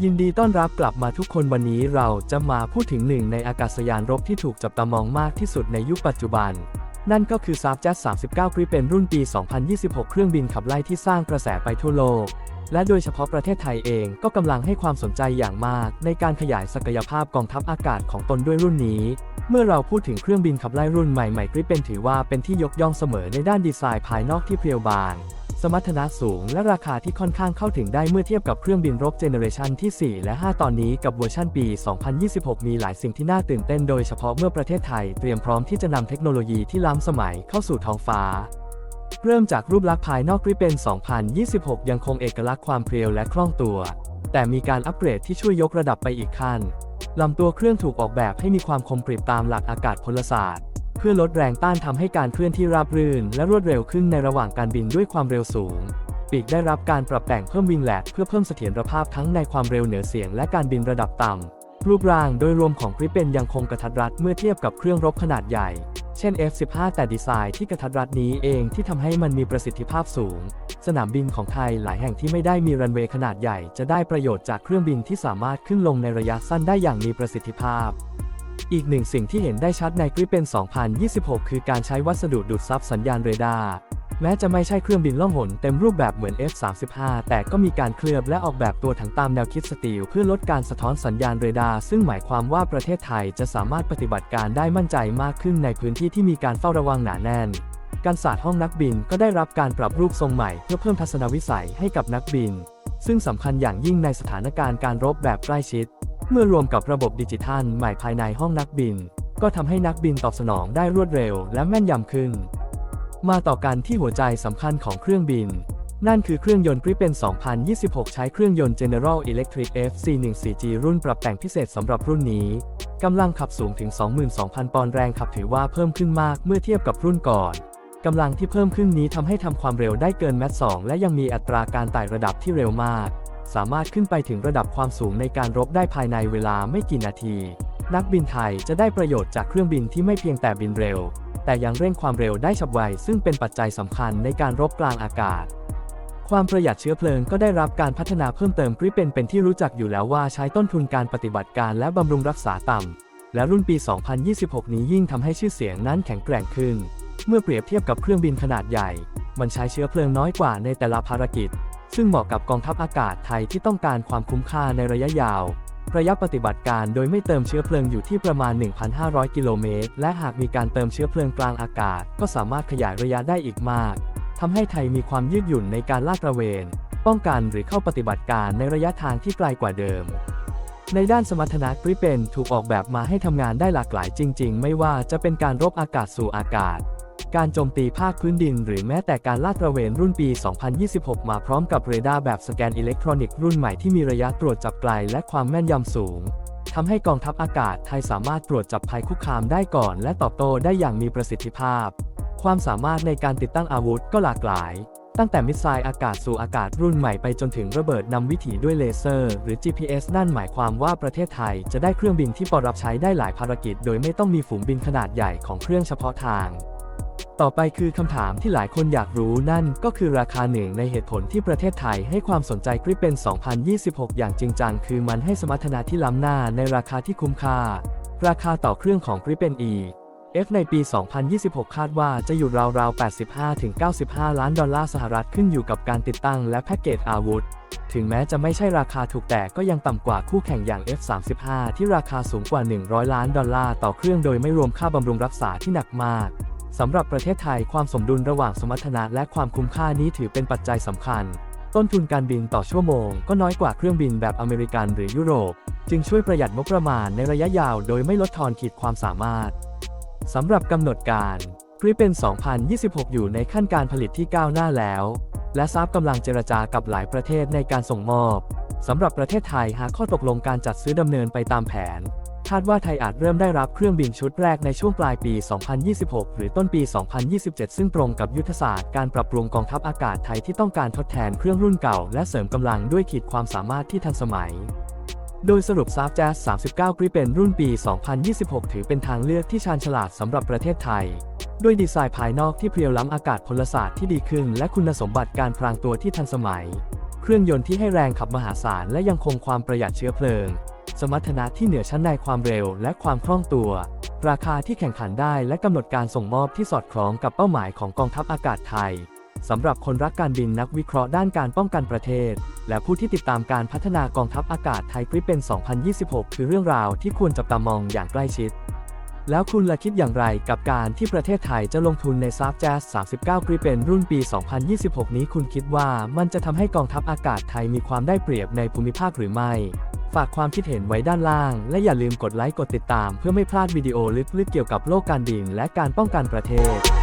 ยินดีต้อนรับกลับมาทุกคนวันนี้เราจะมาพูดถึงหนึ่งในอากาศยานรบที่ถูกจับตามองมากที่สุดในยุคปัจจุบัน นั่นก็คือ s a f j e t 39 Gripen รุ่นปี 2026 เครื่องบินขับไล่ที่สร้างกระแสไปทั่วโลก และโดยเฉพาะประเทศไทยเองก็กำลังให้ความสนใจอย่างมาก ในการขยายศักยภาพกองทัพอากาศของตนด้วยรุ่นนี้ เมื่อเราพูดถึงเครื่องบินขับไล่รุ่นใหม่ๆ Gripen ถือว่าเป็นที่ยกย่องเสมอในด้านดีไซน์ภายนอกที่เพรียวบาง สมรรถนะสูงและราคาที่ค่อนข้างเข้าถึงได้เมื่อเทียบกับเครื่องบินรบเจเนอเรชันที่ 4 และ 5 ตอนนี้กับเวอร์ชันปี 2026 มีหลายสิ่งที่น่าตื่นเต้นโดยเฉพาะเมื่อประเทศไทยเตรียมพร้อมที่จะนำเทคโนโลยีที่ล้ำสมัยเข้าสู่ท้องฟ้า เริ่มจากรูปลักษณ์ภายนอกริเป็น 2026 ยังคงเอกลักษณ์ความเพรียวและคล่องตัว แต่มีการอัปเกรดที่ช่วยยกระดับไปอีกขั้นลำตัวเครื่องถูกออกแบบให้มีความคมกริบตามหลักอากาศพลศาสตร์ พื่อลดแรงต้านทำให้การเคลื่อนที่ราบรื่น และรวดเร็วขึ้นในระหว่างการบินด้วยความเร็วสูง ปีกได้รับการปรับแต่งเพิ่มวิงแลกเพื่อเพิ่มเสถียรภาพทั้งในความเร็วเหนือเสียงและการบินระดับต่ำรูปร่างโดยรวมของกริปเป็นยังคงกระทัดรัดเมื่อเทียบกับเครื่องรบขนาดใหญ่ เช่น F-15 แต่ดีไซน์ที่กระทัดรัดนี้เองที่ทำให้มันมีประสิทธิภาพสูง สนามบินของไทยหลายแห่งที่ไม่ได้มีรันเวย์ขนาดใหญ่ จะได้ประโยชน์จากเครื่องบินที่สามารถขึ้นลงในระยะสั้นได้อย่างมีประสิทธิภาพ อีกหนึ่งสิ่งที่เห็นได้ชัดในกริปเป็น 2026 คือการใช้วัสดุดูดซับสัญญาณเรดาร์ แม้จะไม่ใช่เครื่องบินล่องหนเต็มรูปแบบเหมือน F-35 แต่ก็มีการเคลือบและออกแบบตัวถังตามแนวคิดสตีลเพื่อลดการสะท้อนสัญญาณเรดาร์ ซึ่งหมายความว่าประเทศไทยจะสามารถปฏิบัติการได้มั่นใจมากขึ้นในพื้นที่ที่มีการเฝ้าระวังหนาแน่นการศาสตร์ห้องนักบินก็ได้รับการปรับรูปทรงใหม่เพื่อเพิ่มทัศนวิสัยให้กับนักบิน ซึ่งสำคัญอย่างยิ่งในสถานการณ์การรบแบบใกล้ชิด เมื่อรวมกับระบบดิจิทัลใหม่ภายในห้องนักบิน ก็ทำให้นักบินตอบสนองได้รวดเร็วและแม่นยำขึ้น มาต่อกันที่หัวใจสำคัญของเครื่องบิน นั่นคือเครื่องยนต์กริเป็น 2026 ใช้เครื่องยนต์ General Electric FC14G รุ่นปรับแต่งพิเศษสำหรับรุ่นนี้กำลังขับสูงถึง 22,000 ปอนด์แรงขับถือว่าเพิ่มขึ้นมากเมื่อเทียบกับรุ่นก่อนกำลังที่เพิ่มขึ้นนี้ทำให้ทำความเร็วได้เกินแมท2และยังมีอัตราการไต่ระดับที่เร็วมาก สามารถขึ้นไปถึงระดับความสูงในการรบได้ภายในเวลาไม่กี่นาที นักบินไทยจะได้ประโยชน์จากเครื่องบินที่ไม่เพียงแต่บินเร็ว แต่ยังเร่งความเร็วได้ฉับไว ซึ่งเป็นปัจจัยสำคัญในการรบกลางอากาศ ความประหยัดเชื้อเพลิงก็ได้รับการพัฒนาเพิ่มเติมกริเป็นเป็นที่รู้จักอยู่แล้วว่าใช้ต้นทุนการปฏิบัติการและบำรุงรักษาต่ำและรุ่นปี 2026 นี้ยิ่งทำให้ชื่อเสียงนั้นแข็งแกร่งขึ้น เมื่อเปรียบเทียบกับเครื่องบินขนาดใหญ่ มันใช้เชื้อเพลิงน้อยกว่าในแต่ละภารกิจ ซึ่งเหมาะกับกองทัพอากาศไทยที่ต้องการความคุ้มค่าในระยะยาว ระยะปฏิบัติการโดยไม่เติมเชื้อเพลิงอยู่ที่ประมาณ 1,500 กิโลเมตร และหากมีการเติมเชื้อเพลิงกลางอากาศ ก็สามารถขยายระยะได้อีกมาก ทำให้ไทยมีความยืดหยุ่นในการลาดตระเวน ป้องกันหรือเข้าปฏิบัติการในระยะทางที่ไกลกว่าเดิม ในด้านสมรรถนะกริเปนถูกออกแบบมาให้ทำงานได้หลากหลายจริง ๆ ไม่ว่าจะเป็นการรบอากาศสู่อากาศ การโจมตีภาคพื้นดินหรือแม้แต่การลาดตระเวนรุ่นปี 2026 มาพร้อมกับเรดาร์แบบสแกนอิเล็กทรอนิกส์รุ่นใหม่ที่มีระยะตรวจจับไกลและความแม่นยำสูงทำให้กองทัพอากาศไทยสามารถตรวจจับภัยคุกคามได้ก่อน และตอบโต้ได้อย่างมีประสิทธิภาพ ความสามารถในการติดตั้งอาวุธก็หลากหลาย ตั้งแต่มิสไซล์อากาศสู่อากาศรุ่นใหม่ไปจนถึงระเบิดนำวิถีด้วยเลเซอร์ หรือ GPS นั่นหมายความว่าประเทศไทยจะได้เครื่องบินที่ปรับใช้ได้หลายภารกิจ โดยไม่ต้องมีฝูงบินขนาดใหญ่ของเครื่องเฉพาะทาง ต่อไปคือคำถามที่หลายคนอยากรู้นั่นก็คือราคาหนึ่งในเหตุผลที่ประเทศไทยให้ความสนใจกริปเป็น 2026 อย่างจริงจังคือมันให้สมรรถนะที่ล้ำหน้าในราคาที่คุ้มค่า ราคาต่อเครื่องของกริปเป็น E F ในปี 2026 คาดว่าจะอยู่ราวๆ 85-95 ล้านดอลลาร์สหรัฐขึ้นอยู่กับการติดตั้งและแพ็กเกจอาวุธ ถึงแม้จะไม่ใช่ราคาถูกแต่ก็ยังต่ำกว่าคู่แข่งอย่าง F35 ที่ราคาสูงกว่า 100 ล้านดอลลาร์ต่อเครื่องโดยไม่รวมค่าบำรุงรักษาที่หนักมาก สำหรับประเทศไทยความสมดุลระหว่างสมรรถนะและความคุ้มค่านี้ถือเป็นปัจจัยสำคัญ ต้นทุนการบินต่อชั่วโมงก็น้อยกว่าเครื่องบินแบบอเมริกันหรือยุโรป จึงช่วยประหยัดงบประมาณในระยะยาวโดยไม่ลดทอนขีดความสามารถสำหรับกำหนดการกริเป็น 2026 อยู่ในขั้นการผลิตที่ก้าวหน้าแล้ว และซาบกำลังเจรจากับหลายประเทศในการส่งมอบสำหรับประเทศไทยหากข้อตกลงการจัดซื้อดำเนินไปตามแผนาดว่าไทยอาจเริ่มได้รับเครื่องบินชุดแรกในช่วงปลายปี 2026 หรือต้นปี 2027 ซึ่งตรงกับยุทธศาสตร์การปรับปรุงกองทัพอากาศไทยที่ต้องการทดแทนเครื่องรุ่นเก่า และเสริมกำลังด้วยขีดความสามารถที่ทันสมัยโดยสรุปซาฟแจ๊ส39กริเป็นรุ่นปี 2026 ถือเป็นทางเลือกที่ชาญฉลาดสำหรับประเทศไทย ด้วยดีไซน์ภายนอกที่เพรียวล้ำอากาศพลศาสตร์ที่ดีขึ้น และคุณสมบัติการพรางตัวที่ทันสมัย เครื่องยนต์ที่ให้แรงขับมหาศาลและยังคงความประหยัดเชื้อเพลิง สมรรถนะที่เหนือชั้นในความเร็วและความคล่องตัว ราคาที่แข่งขันได้และกำหนดการส่งมอบที่สอดคล้องกับเป้าหมายของกองทัพอากาศไทยสำหรับคนรักการบินนักวิเคราะห์ด้านการป้องกันประเทศ และผู้ที่ติดตามการพัฒนากองทัพอากาศไทยกริปเป็น 2026 คือเรื่องราวที่ควรจับตามองอย่างใกล้ชิด แล้วคุณละคิดอย่างไรกับการที่ประเทศไทยจะลงทุนในซาฟแจ๊ส39กริปเป็นรุ่นปี 2026 นี้คุณคิดว่ามันจะทำให้กองทัพอากาศไทยมีความได้เปรียบในภูมิภาคหรือไม่ ฝากความคิดเห็นไว้ด้านล่าง และอย่าลืมกดไลค์กดติดตาม เพื่อไม่พลาดวิดีโอลึกๆเกี่ยวกับโลกการบินและการป้องกันประเทศ